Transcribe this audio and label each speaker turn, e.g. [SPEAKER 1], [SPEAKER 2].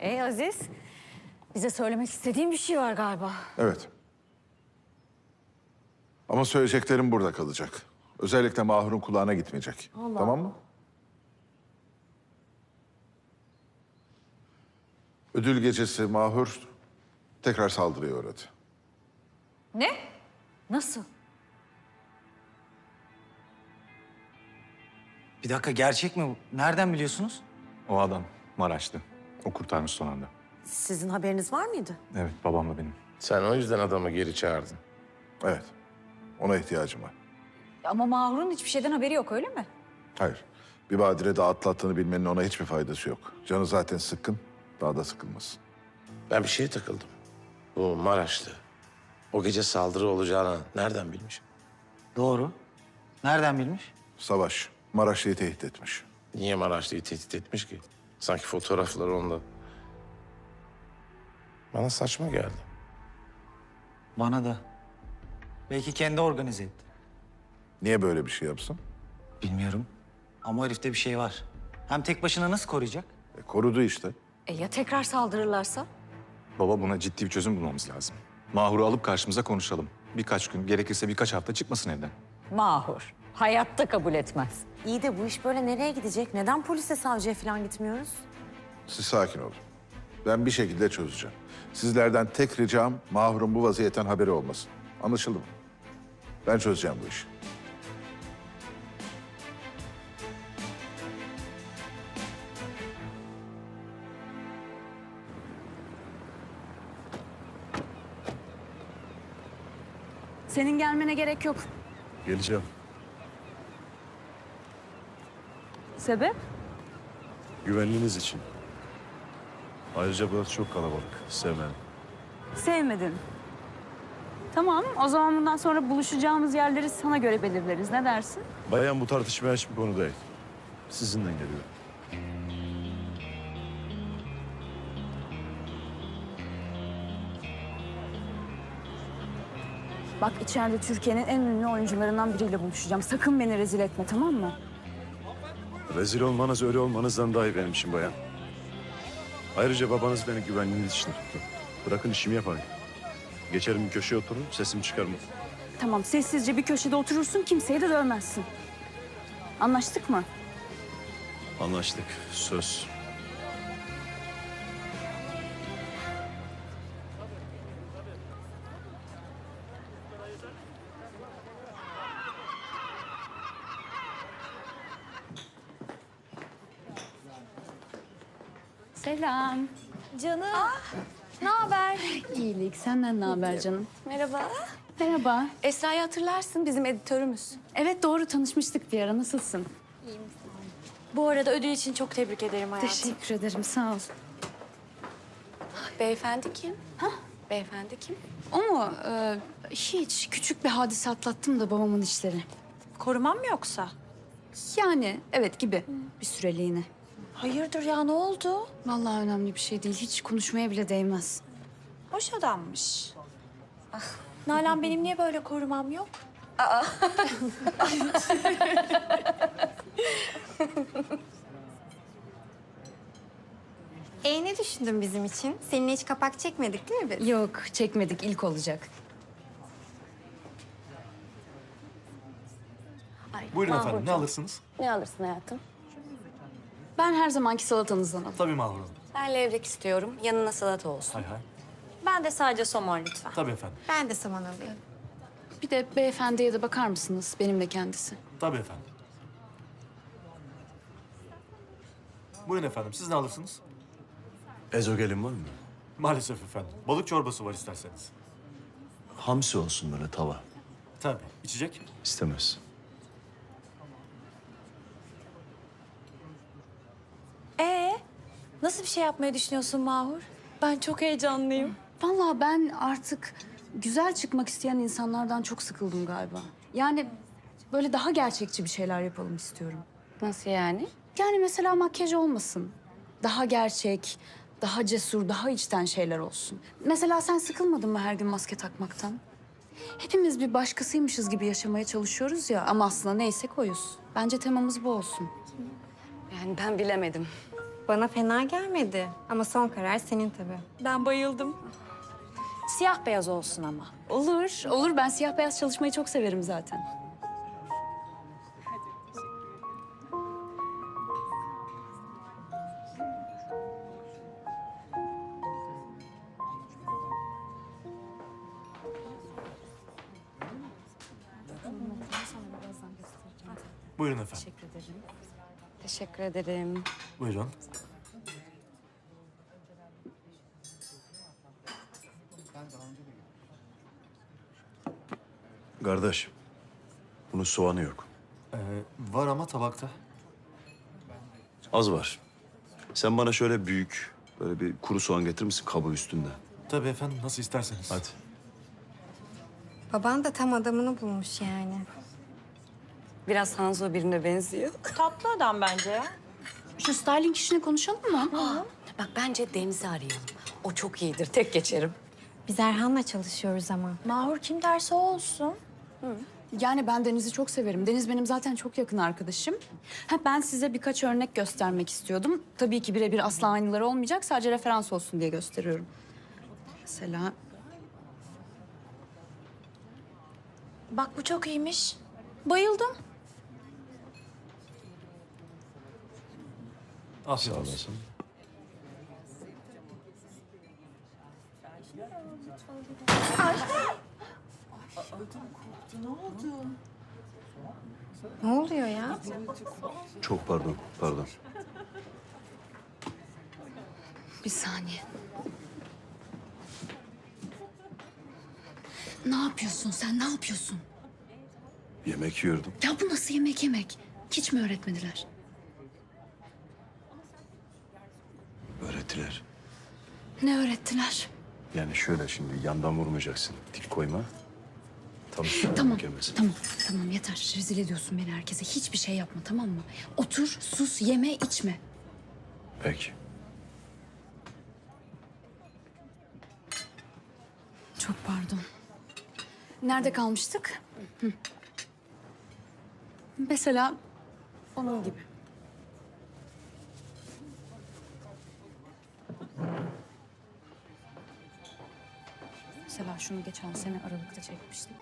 [SPEAKER 1] Ey Aziz, bize söylemek istediğin bir şey var galiba.
[SPEAKER 2] Evet. Ama söyleyeceklerim burada kalacak. Özellikle Mahur'un kulağına gitmeyecek. Tamam mı? Ödül gecesi Mahur tekrar saldırıya uğradı.
[SPEAKER 1] Ne? Nasıl?
[SPEAKER 3] Bir dakika gerçek mi bu? Nereden biliyorsunuz?
[SPEAKER 4] O adam Maraşlı. O kurtarmış son anda.
[SPEAKER 5] Sizin haberiniz var mıydı?
[SPEAKER 4] Evet babamla benim.
[SPEAKER 6] Sen o yüzden adamı geri çağırdın.
[SPEAKER 2] Evet. Ona ihtiyacım var.
[SPEAKER 1] Ama Mahur'un hiçbir şeyden haberi yok öyle mi?
[SPEAKER 2] Hayır. Bir badire daha atlattığını bilmenin ona hiçbir faydası yok. Canı zaten sıkkın. Daha da sıkılmasın.
[SPEAKER 6] Ben bir şeye takıldım. Bu Maraşlı. O gece saldırı olacağını nereden bilmiş?
[SPEAKER 3] Doğru. Nereden bilmiş?
[SPEAKER 2] Savaş. Maraşlı'yı tehdit etmiş.
[SPEAKER 6] Niye Maraşlı'yı tehdit etmiş ki? Sanki fotoğrafları onda. Bana saçma geldi.
[SPEAKER 3] Bana da. Belki kendi organize etti.
[SPEAKER 2] Niye böyle bir şey yapsın?
[SPEAKER 3] Bilmiyorum. Ama o herifte bir şey var. Hem tek başına nasıl koruyacak?
[SPEAKER 2] E, korudu işte.
[SPEAKER 1] E ya tekrar saldırırlarsa?
[SPEAKER 4] Baba buna ciddi bir çözüm bulmamız lazım. Mahur'u alıp karşımıza konuşalım. Birkaç gün, gerekirse birkaç hafta çıkmasın evden.
[SPEAKER 1] Mahur. Hayatta kabul etmez.
[SPEAKER 5] İyi de bu iş böyle nereye gidecek? Neden polise, savcıya falan gitmiyoruz?
[SPEAKER 2] Siz sakin olun. Ben bir şekilde çözeceğim. Sizlerden tek ricam Mahur'un bu vaziyetten haberi olmasın. Anlaşıldı mı? Ben çözeceğim bu işi.
[SPEAKER 7] Senin gelmene gerek yok.
[SPEAKER 8] Geleceğim.
[SPEAKER 7] Sebep?
[SPEAKER 8] Güvenliğiniz için. Ayrıca burası çok kalabalık. Sevmem.
[SPEAKER 7] Sevmedin. Tamam, o zaman bundan sonra buluşacağımız yerleri sana göre belirleriz. Ne dersin?
[SPEAKER 8] Bayan bu tartışmaya hiçbir konu değil. Sizinden geliyor.
[SPEAKER 7] Bak içeride Türkiye'nin en ünlü oyuncularından biriyle buluşacağım. Sakın beni rezil etme, tamam mı?
[SPEAKER 8] Rezil olmanız öyle olmanızdan daha iyi benim için bayan. Ayrıca babanız beni güvenliğiniz için tuttu. Bırakın işimi yapayım. Geçerim bir köşeye otururum, sesimi çıkarmam.
[SPEAKER 7] Tamam, sessizce bir köşede oturursun, kimseyi de dövmezsin. Anlaştık mı?
[SPEAKER 8] Anlaştık. Söz.
[SPEAKER 7] Selam.
[SPEAKER 1] Canım. Ne haber?
[SPEAKER 7] İyilik, senden ne haber canım?
[SPEAKER 9] Merhaba.
[SPEAKER 7] Merhaba.
[SPEAKER 9] Esra'yı hatırlarsın bizim editörümüz.
[SPEAKER 7] Evet doğru tanışmıştık bir ara. Nasılsın?
[SPEAKER 9] Bu arada ödül için çok tebrik ederim hayatım.
[SPEAKER 7] Teşekkür ederim, sağ ol.
[SPEAKER 9] Beyefendi kim? Ha? Beyefendi kim?
[SPEAKER 7] O mu? Ee, hiç. Küçük bir hadise atlattım da babamın işleri.
[SPEAKER 9] Korumam mı yoksa?
[SPEAKER 7] Yani evet gibi. Bir süreliğine.
[SPEAKER 9] Hayırdır ya ne oldu?
[SPEAKER 7] Vallahi önemli bir şey değil. Hiç konuşmaya bile değmez.
[SPEAKER 9] Hoş adammış. Ah, Nalan benim niye böyle korumam yok?
[SPEAKER 10] E ne düşündün bizim için? Seninle hiç kapak çekmedik değil mi biz?
[SPEAKER 7] Yok çekmedik. ilk olacak.
[SPEAKER 11] Buyurun efendim, ne alırsınız?
[SPEAKER 9] Ne alırsın hayatım?
[SPEAKER 7] Ben her zamanki salatanızdan alayım.
[SPEAKER 11] Tabii Hanım.
[SPEAKER 9] Ben levrek istiyorum. Yanına salata olsun.
[SPEAKER 11] Hay hay.
[SPEAKER 9] Ben de sadece somon lütfen.
[SPEAKER 11] Tabii efendim,
[SPEAKER 10] Ben de saman alayım.
[SPEAKER 7] Bir de beyefendiye de bakar mısınız? Benim de kendisi.
[SPEAKER 11] tabii efendim. Buyurun efendim, siz ne alırsınız?
[SPEAKER 8] Ezogelin var mı?
[SPEAKER 11] Maalesef efendim. Balık çorbası var isterseniz.
[SPEAKER 8] Hamsi olsun böyle tava.
[SPEAKER 11] Tabii. İçecek?
[SPEAKER 8] İstemez.
[SPEAKER 9] Nasıl bir şey yapmayı düşünüyorsun Mahur? Ben çok heyecanlıyım.
[SPEAKER 7] Vallahi ben artık güzel çıkmak isteyen insanlardan çok sıkıldım galiba. Yani böyle daha gerçekçi bir şeyler yapalım istiyorum.
[SPEAKER 9] Nasıl yani?
[SPEAKER 7] Yani mesela makyaj olmasın. Daha gerçek, daha cesur, daha içten şeyler olsun. Mesela sen sıkılmadın mı her gün maske takmaktan? Hepimiz bir başkasıymışız gibi yaşamaya çalışıyoruz ya ama aslında neysek oyuz. Bence temamız bu olsun.
[SPEAKER 9] Yani ben bilemedim.
[SPEAKER 10] Bana fena gelmedi. Ama son karar senin tabii.
[SPEAKER 9] Ben bayıldım.
[SPEAKER 1] Siyah beyaz olsun ama.
[SPEAKER 7] Olur, olur. Ben siyah beyaz çalışmayı çok severim zaten.
[SPEAKER 11] Buyurun efendim.
[SPEAKER 7] Teşekkür ederim.
[SPEAKER 11] Buyurun.
[SPEAKER 8] Kardeş, bunun soğanı yok.
[SPEAKER 11] Ee, var ama tabakta.
[SPEAKER 8] Az var. Sen bana şöyle büyük, böyle bir kuru soğan getirir misin kabuğu üstünde?
[SPEAKER 11] Tabii efendim nasıl isterseniz.
[SPEAKER 8] Hadi.
[SPEAKER 10] Baban da tam adamını bulmuş yani.
[SPEAKER 5] Biraz Hanzo birine benziyor.
[SPEAKER 9] Tatlı adam bence.
[SPEAKER 7] Şu styling işini konuşalım mı?
[SPEAKER 5] Bak bence Deniz'i arayalım. O çok iyidir. Tek geçerim.
[SPEAKER 10] Biz Erhan'la çalışıyoruz ama.
[SPEAKER 9] Mahur kim derse o olsun.
[SPEAKER 7] Yani ben Deniz'i çok severim. Deniz benim zaten çok yakın arkadaşım. Ha, ben size birkaç örnek göstermek istiyordum. Tabii ki birebir asla aynıları olmayacak. Sadece referans olsun diye gösteriyorum. Mesela
[SPEAKER 9] Bak bu çok iyiymiş. Bayıldım.
[SPEAKER 11] Afiyet olsun.
[SPEAKER 10] Ne oluyor ya?
[SPEAKER 8] Çok pardon, pardon.
[SPEAKER 7] bir saniye. Ne yapıyorsun sen? Ne yapıyorsun?
[SPEAKER 8] Yemek yiyordum.
[SPEAKER 7] Ya bu nasıl yemek yemek? Hiç mi öğretmediler?
[SPEAKER 8] Öğrettiler.
[SPEAKER 7] Ne öğrettiler?
[SPEAKER 8] Yani şöyle şimdi yandan vurmayacaksın. Dik koyma. Tam
[SPEAKER 7] Tamam,
[SPEAKER 8] girmesin.
[SPEAKER 7] tamam, tamam yeter. Rezil ediyorsun beni herkese. Hiçbir şey yapma tamam mı? Otur, sus, yeme, içme.
[SPEAKER 8] Peki.
[SPEAKER 7] Çok pardon. Nerede kalmıştık? Hı. Mesela onun gibi. Mesela şunu geçen sene Aralık'ta çekmiştim.